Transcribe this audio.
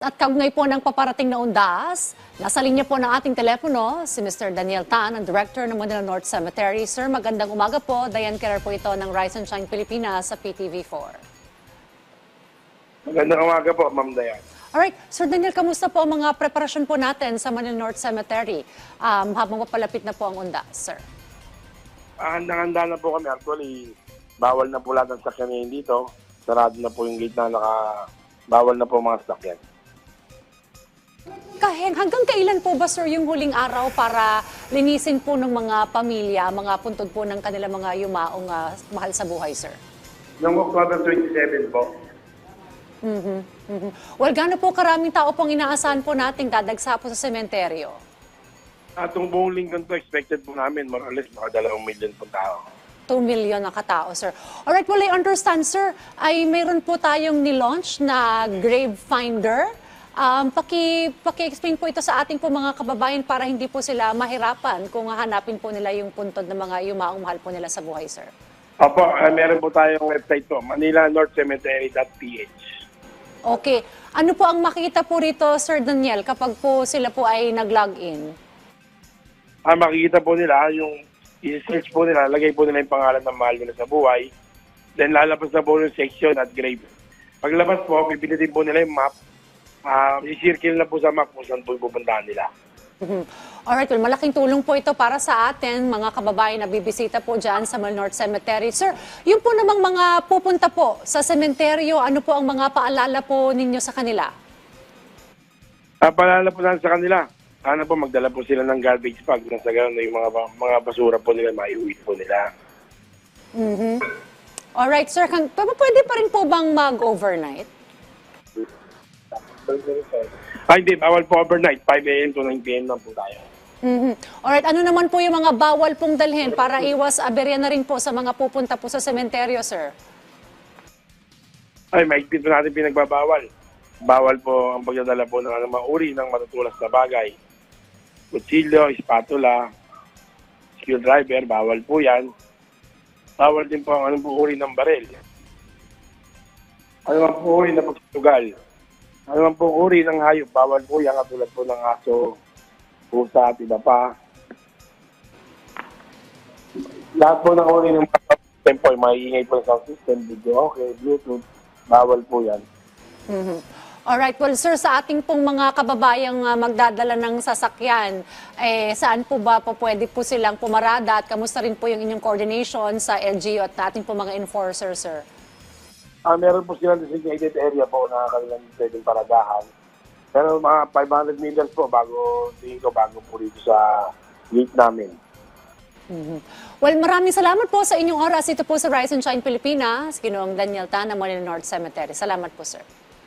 At kaugnay po ng paparating na undas, nasa linya po ng ating telepono si Mr. Daniel Tan, ang Director ng Manila North Cemetery. Sir, magandang umaga po. Diane Kerr po ito ng Rise and Shine Pilipinas sa PTV4. Magandang umaga po, Ma'am Dayan. Alright, Sir Daniel, kamusta po ang mga preparasyon po natin sa Manila North Cemetery um, habang papalapit na po ang undas, sir? Ah, handang-handa na po kami. Actually, bawal na po lahat ng sakyan ngayon dito. Sarado na po yung gate na naka... Bawal na po mga sakyan. Kaheng, hanggang kailan po ba, sir, yung huling araw para linisin po ng mga pamilya, mga puntod po ng kanilang mga yumaong ah, mahal sa buhay, sir? Noong October 27 po, Mhm, mhm. Well, gaano po karaming tao pong inaasahan po nating dadagsa po sa sementeryo? atong buong Lincoln to, expected po namin more or less mga dalawang million po tao. 2 million na katao, sir. Alright, well, I understand, sir, ay mayroon po tayong nilaunch na Grave Finder. Um, paki, paki-explain po ito sa ating po mga kababayan para hindi po sila mahirapan kung hahanapin po nila yung puntod ng mga yumaong mahal po nila sa buhay, sir. Opo, ah, meron po tayong website po, manilanorthcemetery.ph. Okay. Ano po ang makikita po rito, Sir Daniel, kapag po sila po ay nag-login? Ah, makikita po nila yung i-search po nila, lagay po nila yung pangalan ng mahal nila sa buhay. Then lalabas na po yung section at grave. Paglabas po, pipilitin po nila yung map. Ah, i-circle na po sa map kung saan po pupuntahan nila. Mhm. Alright, well, malaking tulong po ito para sa atin, mga kababayan na bibisita po dyan sa Mal North Cemetery. Sir, yung po namang mga pupunta po sa sementeryo, ano po ang mga paalala po ninyo sa kanila? Ah, paalala po natin sa kanila. Sana po magdala po sila ng garbage bag na sa ganun na yung mga, mga basura po nila, maiuwi po nila. Mhm. Alright, sir, pwede pa rin po bang mag-overnight? Ah, hindi, bawal po overnight. 5 a.m. to 9 p.m. lang po tayo. Mhm. Alright, ano naman po yung mga bawal pong dalhin para iwas aberya na rin po sa mga pupunta po sa sementeryo, sir? Ay, maigpit po natin pinagbabawal. Bawal po ang pagdadala po ng anumang uri ng matutulas na bagay. Kutsilyo, spatula, screwdriver, bawal po yan. Bawal din po ang anumang uri ng baril. Anumang po uri na pagsugal. Anumang po uri ng hayop, bawal po yan katulad po ng aso, pusa at iba pa. Lahat po ng uri ng system po, ay maiingay po sa system, video okay, Bluetooth, bawal po yan. Mhm. Alright, well sir, sa ating pong mga kababayang ah, magdadala ng sasakyan, eh, saan po ba po pwede po silang pumarada at kamusta rin po yung inyong coordination sa LGU at ating po mga enforcer, sir? Ah, meron po silang designated area po na kanilang pwedeng paradahan. Pero mga 500 meters po bago, tingin ko bago po rito sa gate namin. Mhm. Well, maraming salamat po sa inyong oras. Ito po sa Rise and Shine Pilipinas, Ginoong Daniel Tan ng Manila North Cemetery. Salamat po, sir.